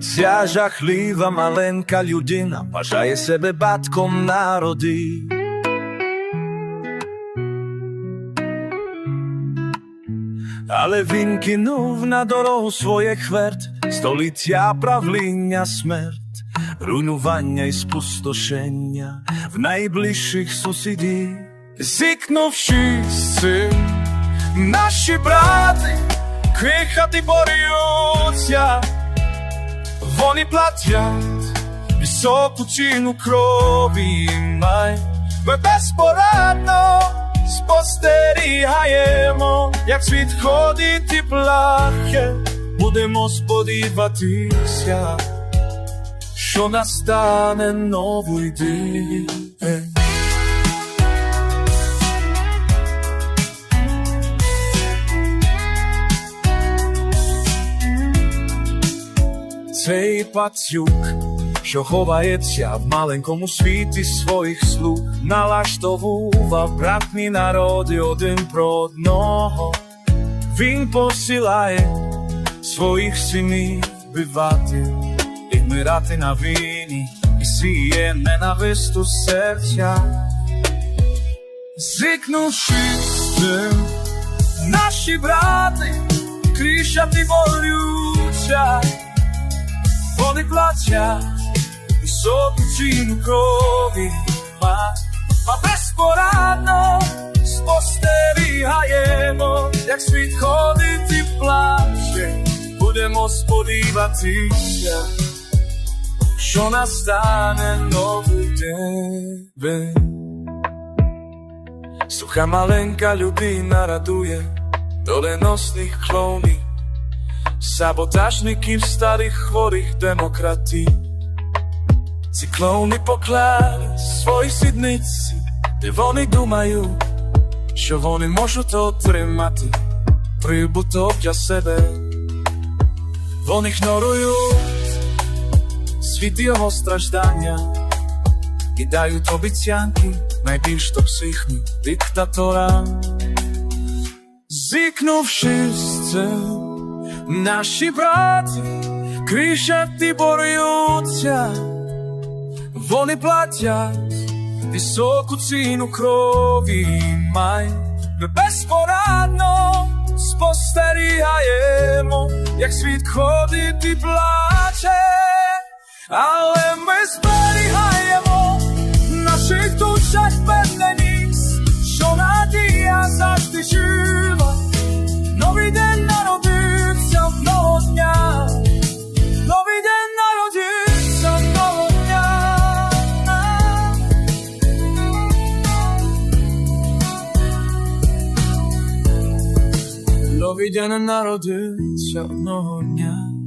Ця жахлива маленька людина вважає себе батьком народи. Але він кинув на дорогу своє хверт, століття правління смерть, руйнування і спустошення в найближчих сусідів. Зікнувши з цим, наші брати, крихати борються, вони платять високу ціну крові май. Ми безпорадно спостерігаємо, як світ ходить і плаче, будемо сподіватися, що настане новий день. Цей пацюк, що ховається в маленькому світі своїх слуг, налаштовував братні народи один про одного. Він посилає своїх синів вбивати і вмирати на війні, і сіє ненависть у серця. Зикнувши з цим, наші брати кричати борються. Вони плачуть високу ціну крові, ма, а безпорадно спостерігаємо, як світ ходить і плаче, будемо сподіватися, що настане новий день. Суха маленька людина радує доленосних клонів саботажників старих хворих демократій. Ці клоуни поклали свої сідниці, де вони думають, що вони можуть отримати прибуток для себе. Вони ігнорують світ його страждання і дають обіцянки найбільш токсичні диктаторам. Зікнувши з цим, Наші браті кричать борються, вони платять високу ціну крові май. Ми безпорадно спостерігаємо, як світ ходить і плаче, але ми зберігаємо Новий не народився одного дня.